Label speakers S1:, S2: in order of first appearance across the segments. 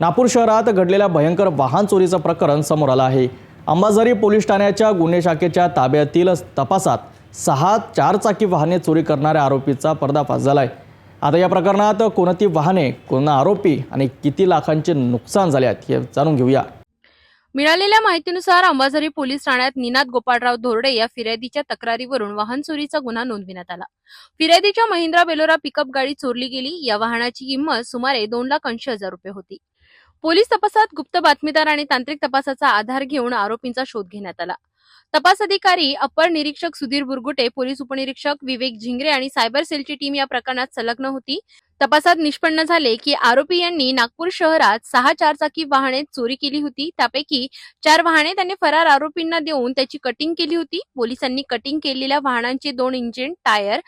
S1: नागपूर शहरात घडलेल्या भयंकर वाहन चोरीचं प्रकरण समोर आलं आहे. अंबाझरी पोलीस ठाण्याच्या गुन्हे शाखेच्या ताब्यातील तपासात सहा चारचाकी वाहने चोरी करणाऱ्या आरोपीचा पर्दाफाश झाला आहे आता या प्रकरणात कोणती वाहने कोण आरोपी आणि किती लाखांचे नुकसान झाले आहेत हे जाणून घेऊया.
S2: मिळालेल्या माहितीनुसार अंबाझरी पोलीस ठाण्यात निनाद गोपाळराव धोरडे या फिर्यादीच्या तक्रारीवरून वाहन चोरीचा गुन्हा नोंदविण्यात आला. फिर्यादीच्या महिंद्रा बेलोरा पिकअप गाडी चोरली गेली. या वाहनाची किंमत सुमारे दोन लाख ऐंशी हजार रुपये होती. पोलीस तपासात गुप्त बातमीदार आणि तांत्रिक तपासाचा आधार घेऊन आरोपींचा शोध घेण्यात आला. तपास अधिकारी अपर निरीक्षक सुधीर बुरगुटे पोलीस उपनिरीक्षक विवेक झिंगरे आणि सायबर सेलची टीम या प्रकरणात संलग्न होती. तपासात निष्पन्न झाले की आरोपी यांनी नागपूर शहरात सहा चारचाकी वाहने चोरी केली होती. त्यापैकी चार वाहने त्यांनी फरार आरोपींना देऊन त्याची कटिंग केली होती. पोलिसांनी कटिंग केलेल्या वाहनांचे दोन इंजिन टायर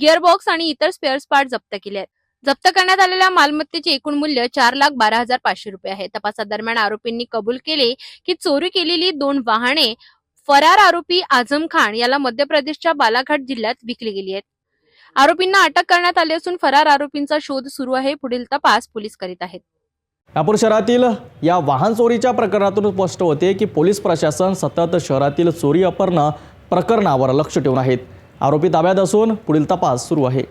S2: गिअरबॉक्स आणि इतर स्पेअर्स पार्ट जप्त केले आहेत. जप्त करण्यात आलेल्या मालमत्तेचे एकूण मूल्य चार लाख बारा हजार पाचशे रुपये आहे. तपासादरम्यान आरोपींनी कबूल केले की चोरी केलेली दोन वाहने फरार आरोपी आझम खान याला मध्य प्रदेशच्या बालाघाट जिल्ह्यात विकली गेली आहेत. आरोपींना अटक करण्यात आली असून फरार आरोपींचा शोध सुरू आहे. पुढील तपास पोलीस करीत आहेत.
S1: नागपूर शहरातील या वाहन चोरीच्या प्रकरणातून स्पष्ट होते की पोलीस प्रशासन सतत शहरातील चोरी अपहरण प्रकरणावर लक्ष ठेवून आहेत. आरोपी ताब्यात असून पुढील तपास सुरू आहे.